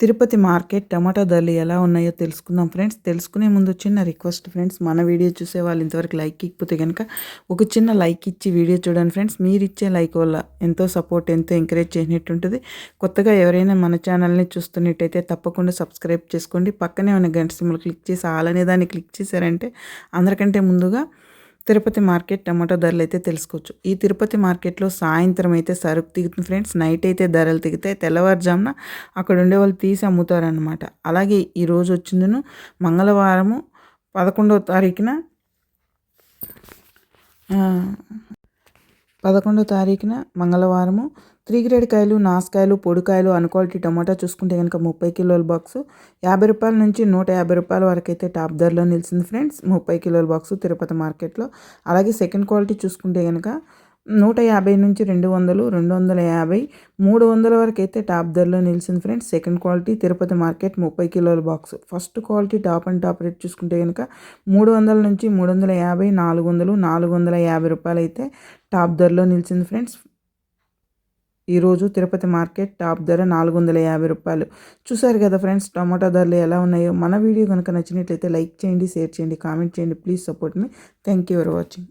Tirupati market tomato ధరలు ఎలా ఉన్నాయో తెలుసుకుందాం ఫ్రెండ్స్. తెలుసుకునే ముందు చిన్న రిక్వెస్ట్ ఫ్రెండ్స్. మన వీడియో చూసే వాళ్ళు ఇంతవరకు లైక్ ఇకపోతే కనుక ఒక చిన్న లైక్ ఇచ్చి వీడియో చూడండి ఫ్రెండ్స్. మీరు ఇచ్చే లైక్ వల్ల ఎంతో సపోర్ట్ ఎంతో ఎంకరేజ్ చేసినట్టు ఉంటుంది. కొత్తగా ఎవరైనా మన ఛానల్ని చూస్తున్నట్టయితే తప్పకుండా సబ్స్క్రైబ్ చేసుకోండి. పక్కనే ఉన్న గంట సింబల్ క్లిక్ చేసి ఆలనే దాన్ని క్లిక్ చేశారంటే అందరికంటే ముందుగా తిరుపతి మార్కెట్ టమాటో ధరలు అయితే తెలుసుకోవచ్చు. ఈ తిరుపతి మార్కెట్లో సాయంత్రం అయితే సరుకు దిగుతుంది ఫ్రెండ్స్. నైట్ అయితే ధరలు దిగుతాయి తెల్లవారుజామున అక్కడ ఉండే వాళ్ళు తీసి అమ్ముతారనమాట అలాగే ఈరోజు వచ్చిందను మంగళవారము పదకొండవ తారీఖున పదకొండో తారీఖున మంగళవారము. త్రీ గ్రేడ్ కాయలు నాసుకాయలు పొడికాయలు అన్క్వాలిటీ టమాటా చూసుకుంటే కనుక ముప్పై కిలోల బాక్స్. యాభై రూపాయల నుంచి నూట యాభై రూపాయల వరకు అయితే టాప్ ధరలో నిలిచింది ఫ్రెండ్స్. ముప్పై కిలోల బాక్సు తిరుపతి మార్కెట్లో. అలాగే సెకండ్ క్వాలిటీ చూసుకుంటే కనుక నూట యాభై నుంచి రెండు వందలు రెండు వందల యాభై మూడు వందల వరకు అయితే టాప్ ధరలో నిలిచింది friends. Second quality Tirupati market ముప్పై కిలోల box. First quality top and top rate చూసుకుంటే కనుక మూడు వందల నుంచి మూడు వందల యాభై నాలుగు వందలు నాలుగు వందల యాభై రూపాయలు అయితే టాప్ ధరలో నిలిచింది ఫ్రెండ్స్. ఈరోజు తిరుపతి మార్కెట్ టాప్ ధర నాలుగు వందల యాభై రూపాయలు. చూసారు కదా ఫ్రెండ్స్ టమాటా ధరలు ఎలా ఉన్నాయో. మన వీడియో కనుక నచ్చినట్లయితే లైక్ చేయండి షేర్ చేయండి కామెంట్ చేయండి. Please support me. Thank you for watching.